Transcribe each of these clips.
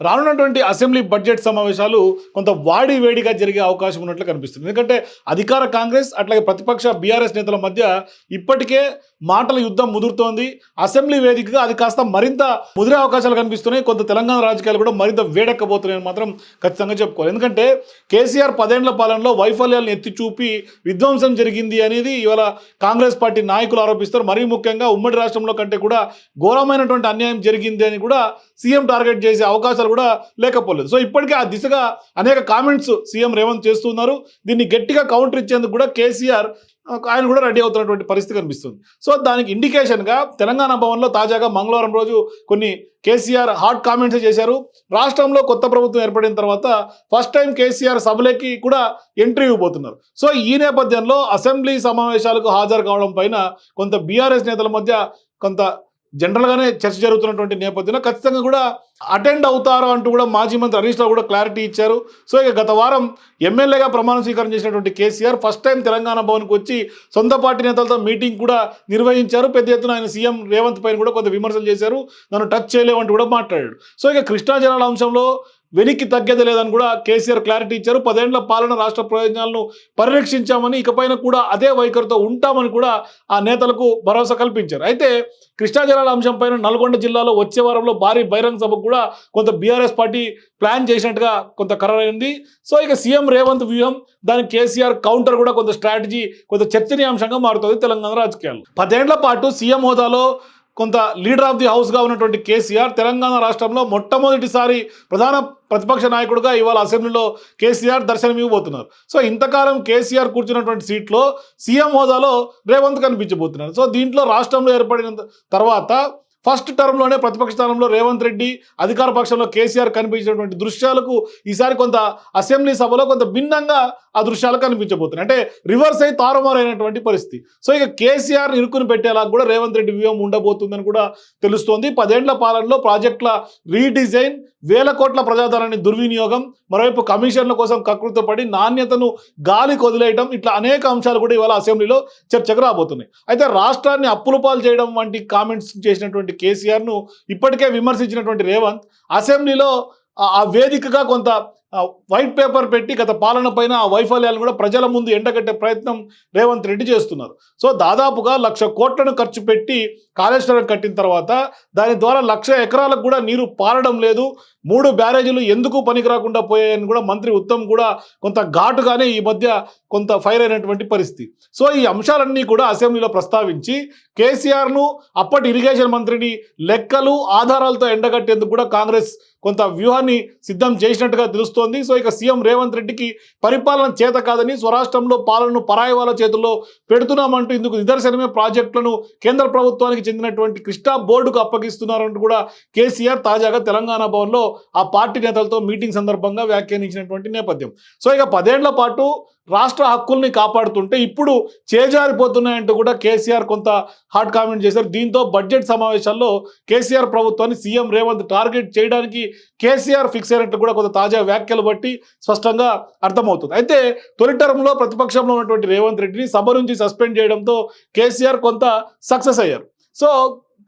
రానున్నటువంటి assembly budget సమావేశాలు కొంత వాడి వేడిగా జరిగే అవకాశం ఉన్నట్లు కనిపిస్తుంది. ఎందుకంటే అధికార కాంగ్రెస్ అట్లాగే ప్రతిపక్ష బీఆర్ఎస్ నేతల మధ్య ఇప్పటికే మాటల యుద్ధం ముదురుతోంది. అసెంబ్లీ వేదికగా అది కాస్త మరింత ముదిరే అవకాశాలు కనిపిస్తున్నాయి. కొంత తెలంగాణ రాజకీయాలు కూడా మరింత వేడెక్కబోతున్నాయని మాత్రం ఖచ్చితంగా చెప్పుకోవాలి. ఎందుకంటే కేసీఆర్ పదేండ్ల పాలనలో వైఫల్యాలను ఎత్తి చూపి విధ్వంసం జరిగింది అనేది ఇవాళ కాంగ్రెస్ పార్టీ నాయకులు ఆరోపిస్తారు. మరీ ముఖ్యంగా ఉమ్మడి రాష్ట్రంలో కంటే కూడా ఘోరమైనటువంటి అన్యాయం జరిగింది అని కూడా సీఎం టార్గెట్ చేసే అవకాశాలు కూడా లేకపోలేదు. సో ఇప్పటికే ఆ దిశగా అనేక కామెంట్స్ సీఎం రేవంత్ చేస్తున్నారు. దీన్ని గట్టిగా కౌంటర్ ఇచ్చేందుకు కూడా కేసీఆర్ ఆయన కూడా రెడీ అవుతున్నటువంటి పరిస్థితి కనిపిస్తుంది. సో దానికి ఇండికేషన్గా తెలంగాణ భవన్లో తాజాగా మంగళవారం రోజు కొన్ని కేసీఆర్ హాట్ కామెంట్స్ చేశారు. రాష్ట్రంలో కొత్త ప్రభుత్వం ఏర్పడిన తర్వాత ఫస్ట్ టైం కేసీఆర్ సభలకి కూడా ఎంట్రీ ఇవ్వబోతున్నారు. సో ఈ నేపథ్యంలో అసెంబ్లీ సమావేశాలకు హాజరు కావడం పైన కొంత బీఆర్ఎస్ నేతల మధ్య కొంత జనరల్గానే చర్చ జరుగుతున్నటువంటి నేపథ్యంలో ఖచ్చితంగా కూడా అటెండ్ అవుతారు అంటూ కూడా మాజీ మంత్రి హరీష్ రావు కూడా క్లారిటీ ఇచ్చారు. సో ఇక గత వారం ఎమ్మెల్యేగా ప్రమాణ స్వీకారం చేసినటువంటి కేసీఆర్ ఫస్ట్ టైం తెలంగాణ భవన్కి వచ్చి సొంత పార్టీ నేతలతో మీటింగ్ కూడా నిర్వహించారు. పెద్ద ఎత్తున ఆయన సీఎం రేవంత్ పైన కూడా కొంత విమర్శలు చేశారు. నన్ను టచ్ చేయలేమంటూ కూడా మాట్లాడాడు. సో ఇక కృష్ణా జలాల అంశంలో వెనక్కి తగ్గేది లేదని కూడా కేసీఆర్ క్లారిటీ ఇచ్చారు. పదేళ్ళ పాలన రాష్ట్ర ప్రయోజనాలను పరిరక్షించామని ఇకపైన కూడా అదే వైఖరితో ఉంటామని కూడా ఆ నేతలకు భరోసా కల్పించారు. అయితే కృష్ణా జలాల అంశం పైన నల్గొండ జిల్లాలో వచ్చే వారంలో భారీ బహిరంగ సభకు కూడా కొంత బీఆర్ఎస్ పార్టీ ప్లాన్ చేసినట్టుగా కొంత ఖరారైంది. సో ఇక సీఎం రేవంత్ వ్యూహం దానికి కేసీఆర్ కౌంటర్ కూడా కొంత స్ట్రాటజీ కొంత చర్చనీయాంశంగా మారుతుంది తెలంగాణ రాజకీయాలు పదేళ్ళ పాటు సీఎం హోదాలో కొంత లీడర్ ఆఫ్ ది హౌస్గా ఉన్నటువంటి కేసీఆర్ తెలంగాణ రాష్ట్రంలో మొట్టమొదటిసారి ప్రధాన ప్రతిపక్ష నాయకుడుగా ఇవాళ అసెంబ్లీలో కేసీఆర్ దర్శనం ఇవ్వబోతున్నారు సో ఇంతకాలం కేసీఆర్ కూర్చున్నటువంటి సీట్లో సీఎం హోదాలో రేవంత్ కనిపించబోతున్నారు. సో దీంట్లో రాష్ట్రంలో ఏర్పడిన తర్వాత ఫస్ట్ టర్మ్లోనే ప్రతిపక్ష స్థానంలో రేవంత్ రెడ్డి అధికార పక్షంలో కేసీఆర్ కనిపించినటువంటి దృశ్యాలకు ఈసారి కొంత అసెంబ్లీ సభలో కొంత భిన్నంగా ఆ దృశ్యాలు కనిపించబోతున్నాయి. అంటే రివర్స్ అయి తారుమారైనటువంటి పరిస్థితి. సో ఇక కేసీఆర్ ఇరుకుని పెట్టేలా కూడా రేవంత్ రెడ్డి వ్యూహం ఉండబోతుందని కూడా తెలుస్తోంది. పదేండ్ల పాలనలో ప్రాజెక్టుల రీడిజైన్ వేల కోట్ల ప్రజాధనాన్ని దుర్వినియోగం మరోవైపు కమిషన్ల కోసం కకృతపడి నాణ్యతను గాలి కొదిలేయడం ఇట్లా అనేక అంశాలు కూడా ఇవాళ అసెంబ్లీలో చర్చకు రాబోతున్నాయి. అయితే రాష్ట్రాన్ని అప్పుల పాలు చేయడం వంటి కామెంట్స్ చేసినటువంటి కేసీఆర్ను ఇప్పటికే విమర్శించినటువంటి రేవంత్ అసెంబ్లీలో ఆ- వేదికగా కొంత వైట్ పేపర్ పెట్టి గత పాలన పైన ఆ వైఫల్యాలను కూడా ప్రజల ముందు ఎండగట్టే ప్రయత్నం రేవంత్ రెడ్డి చేస్తున్నారు. సో దాదాపుగా లక్ష కోట్లను ఖర్చు పెట్టి కాళేశ్వరం కట్టిన తర్వాత దాని ద్వారా లక్ష ఎకరాలకు కూడా నీరు పారడం లేదు. మూడు బ్యారేజీలు ఎందుకు పనికి రాకుండా పోయాయని కూడా మంత్రి ఉత్తమ్ కూడా కొంత ఘాటుగానే ఈ మధ్య కొంత ఫైర్ అయినటువంటి పరిస్థితి. సో ఈ అంశాలన్నీ కూడా అసెంబ్లీలో ప్రస్తావించి కేసీఆర్ను అప్పటి ఇరిగేషన్ మంత్రిని లెక్కలు ఆధారాలతో ఎండగట్టేందుకు కూడా కాంగ్రెస్ కొంత వ్యూహాన్ని సిద్ధం చేసినట్టుగా తెలుస్తోంది. సో ఇక సీఎం రేవంత్ రెడ్డికి పరిపాలన చేత కాదని స్వరాష్ట్రంలో పాలనను పరాయి వాళ్ళ చేతుల్లో పెడుతున్నామంటూ ఇందుకు నిదర్శనమే ప్రాజెక్టులను కేంద్ర ప్రభుత్వానికి చెందినటువంటి కృష్ణా బోర్డుకు అప్పగిస్తున్నారంటూ కూడా కేసీఆర్ తాజాగా తెలంగాణ భవన్లో ఆ పార్టీ నేతలతో మీటింగ్ సందర్భంగా వ్యాఖ్యానించినటువంటి నేపథ్యం. సో ఇక పదేళ్ళ పాటు రాష్ట్ర హక్కుల్ని కాపాడుతుంటే ఇప్పుడు చేజారిపోతున్నాయంటూ కూడా కేసీఆర్ కొంత హాట్ కామెంట్ చేశారు. దీంతో బడ్జెట్ సమావేశాల్లో కేసీఆర్ ప్రభుత్వాన్ని సీఎం రేవంత్ టార్గెట్ చేయడానికి కేసీఆర్ ఫిక్స్ అయినట్టు కూడా కొంత తాజా వ్యాఖ్యలు బట్టి స్పష్టంగా అర్థమవుతుంది. అయితే తొలి టర్మ్లో ప్రతిపక్షంలో ఉన్నటువంటి రేవంత్ రెడ్డిని సభ నుంచి సస్పెండ్ చేయడంతో కేసీఆర్ కొంత సక్సెస్ అయ్యారు. సో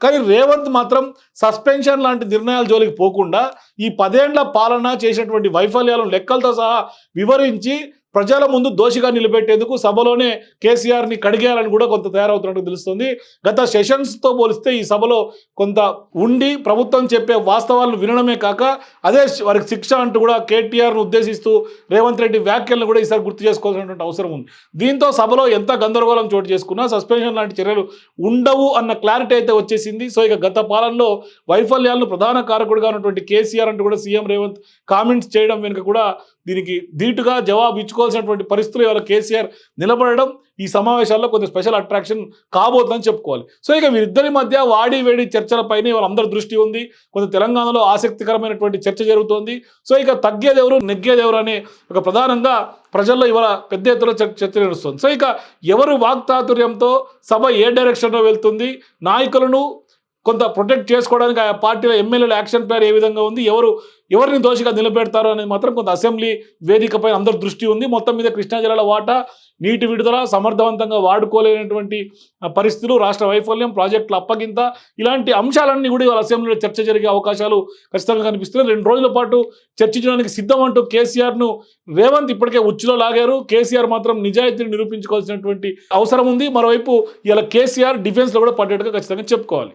కానీ రేవంత్ మాత్రం సస్పెన్షన్ లాంటి నిర్ణయాల జోలికి పోకుండా ఈ పదేండ్ల పాలన చేసినటువంటి వైఫల్యాలను లెక్కలతో సహా వివరించి ప్రజల ముందు దోషిగా నిలబెట్టేందుకు సభలోనే కేసీఆర్ని కడిగేయాలని కూడా కొంత తయారవుతున్నట్టు తెలుస్తుంది. గత సెషన్స్తో పోలిస్తే ఈ సభలో కొంత ఉండి ప్రభుత్వం చెప్పే వాస్తవాలను వినడమే కాక అదే వారికి శిక్ష అంటూ కూడా కేటీఆర్ను ఉద్దేశిస్తూ రేవంత్ రెడ్డి వ్యాఖ్యలను కూడా ఈసారి గుర్తు చేసుకోవాల్సినటువంటి అవసరం ఉంది. దీంతో సభలో ఎంత గందరగోళం చోటు చేసుకున్నా సస్పెన్షన్ లాంటి చర్యలు ఉండవు అన్న క్లారిటీ అయితే వచ్చేసింది. సో ఇక గత పాలనలో వైఫల్యాలను ప్రధాన కారకుడిగా ఉన్నటువంటి కేసీఆర్ అంటూ కూడా సీఎం రేవంత్ కామెంట్స్ చేయడం వెనుక కూడా దీనికి ధీటుగా జవాబు ఇచ్చుకోవాల్సినటువంటి పరిస్థితులు ఇవాళ కేసీఆర్ నిలబడడం ఈ సమావేశాల్లో కొంచెం స్పెషల్ అట్రాక్షన్ కాబోతుందని చెప్పుకోవాలి. సో ఇక వీరిద్దరి మధ్య వాడి వేడి చర్చలపైన ఇవాళ అందరి దృష్టి ఉంది. కొంత తెలంగాణలో ఆసక్తికరమైనటువంటి చర్చ జరుగుతోంది. సో ఇక తగ్గేదెవరు నెగ్గేదెవరు అనే ఒక ప్రధానంగా ప్రజల్లో ఇవాళ పెద్ద ఎత్తున చర్చ చర్చ నడుస్తుంది. సో ఇక ఎవరు వాక్తాతుర్యంతో సభ ఏ డైరెక్షన్లో వెళ్తుంది? నాయకులను కొంత ప్రొటెక్ట్ చేసుకోవడానికి ఆ పార్టీల ఎమ్మెల్యేల యాక్షన్ ప్లాన్ ఏ విధంగా ఉంది ఎవరు ఎవరిని దోషిగా నిలబెడతారు అనేది మాత్రం కొంత అసెంబ్లీ వేదికపై అందరి దృష్టి ఉంది. మొత్తం మీద కృష్ణా జిల్లాల వాటా నీటి విడుదల సమర్థవంతంగా వాడుకోలేనటువంటి పరిస్థితులు రాష్ట్ర వైఫల్యం ప్రాజెక్టుల అప్పగింత ఇలాంటి అంశాలన్నీ కూడా ఇవాళ అసెంబ్లీలో చర్చ జరిగే అవకాశాలు ఖచ్చితంగా కనిపిస్తున్నాయి. రెండు రోజుల పాటు చర్చించడానికి సిద్ధం అంటూ కేసీఆర్ను రేవంత్ ఇప్పటికే ఉచ్చులో లాగారు. కేసీఆర్ మాత్రం నిజాయితీని నిరూపించుకోవాల్సినటువంటి అవసరం ఉంది. మరోవైపు ఇలా కేసీఆర్ డిఫెన్స్లో కూడా పడ్డట్టుగా ఖచ్చితంగా చెప్పుకోవాలి.